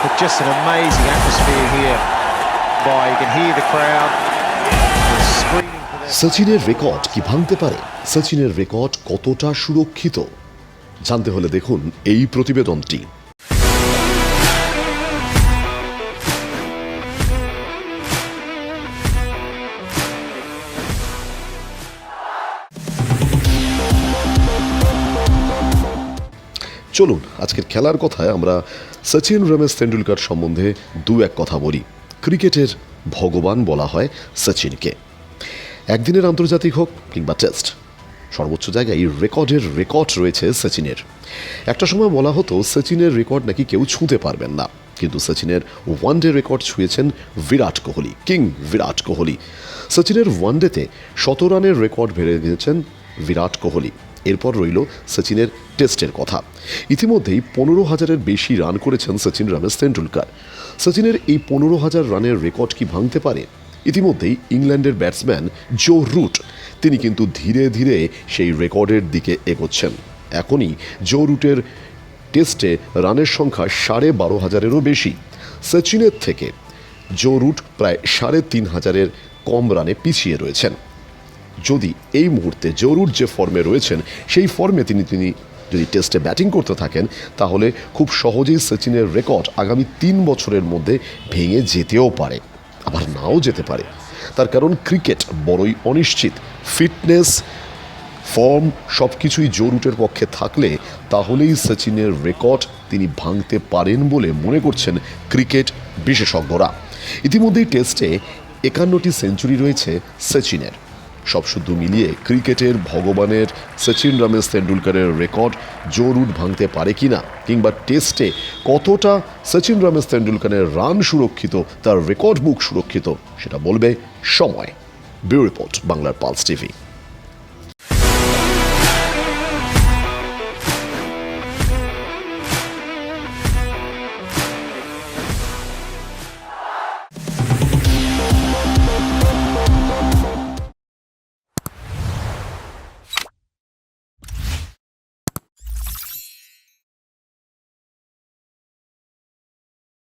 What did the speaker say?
But just an amazing atmosphere here. Boy, you can hear the crowd. সচিনের record কি ভাঙতে পারে সচিনের রেকর্ড কতটা সুরক্ষিত জানতে হলে দেখুন এই প্রতিবেদনটি চলুন আজকের খেলার কথায় আমরা সচিন রমেশ তেন্ডুলকার সম্বন্ধে দু এক কথা বলি। ক্রিকেটের ভগবান বলা হয় সচিনকে। একদিনের আন্তর্জাতিক হোক কিংবা টেস্ট, সর্বোচ্চ জায়গায় রেকর্ডের রেকর্ড রয়েছে সচিনের। একটা সময় বলা হতো, সচিনের রেকর্ড নাকি কেউ ছুঁতে পারবেন না। কিন্তু সচিনের ওয়ানডে রেকর্ড ছুঁয়েছেন বিরাট কোহলি, কিং বিরাট কোহলি। সচিনের ওয়ানডেতে শত রানের রেকর্ড ভেড়ে গিয়েছেন বিরাট কোহলি। এরপর রইল সচিনের টেস্টের কথা। ইতিমধ্যেই পনেরো হাজারের বেশি রান করেছেন সচিন রমেশ তেন্ডুলকার। সচিনের এই পনেরো হাজার রানের রেকর্ড কি ভাঙতে পারে? ইতিমধ্যেই ইংল্যান্ডের ব্যাটসম্যান জো রুট, তিনি কিন্তু ধীরে ধীরে সেই রেকর্ডের দিকে এগোচ্ছেন। এখনই জো রুটের টেস্টে রানের সংখ্যা সাড়ে বারো হাজারেরও বেশি। সচিনের থেকে জো রুট প্রায় সাড়ে তিন হাজারের কম রানে পিছিয়ে রয়েছেন। যদি এই মুহূর্তে জরুর যে ফর্মে রয়েছেন, সেই ফর্মে তিনি তিনি যদি টেস্টে ব্যাটিং করতে থাকেন, তাহলে খুব সহজেই সচিনের রেকর্ড আগামী তিন বছরের মধ্যে ভেঙে যেতেও পারে। আবার নাও যেতে পারে। তার কারণ ক্রিকেট বড়ই অনিশ্চিত। ফিটনেস ফর্ম সব কিছুই জোরুটের পক্ষে থাকলে তাহলেই সচিনের রেকর্ড তিনি ভাঙতে পারেন বলে মনে করছেন ক্রিকেট বিশেষজ্ঞরা। ইতিমধ্যেই টেস্টে একান্নটি সেঞ্চুরি রয়েছে সচিনের। সব শুদ্ধ মিলিয়ে ক্রিকেটের ভগবানের সচিন রমেশ তেন্ডুলকারের রেকর্ড জোরুট ভাঙতে পারে কি না, কিংবা টেস্টে কতটা সচিন রমেশ তেন্ডুলকারের রান সুরক্ষিত, তার রেকর্ড বুক সুরক্ষিত, সেটা বলবে সময়। ব্যুরো রিপোর্ট, বাংলার পালস টিভি।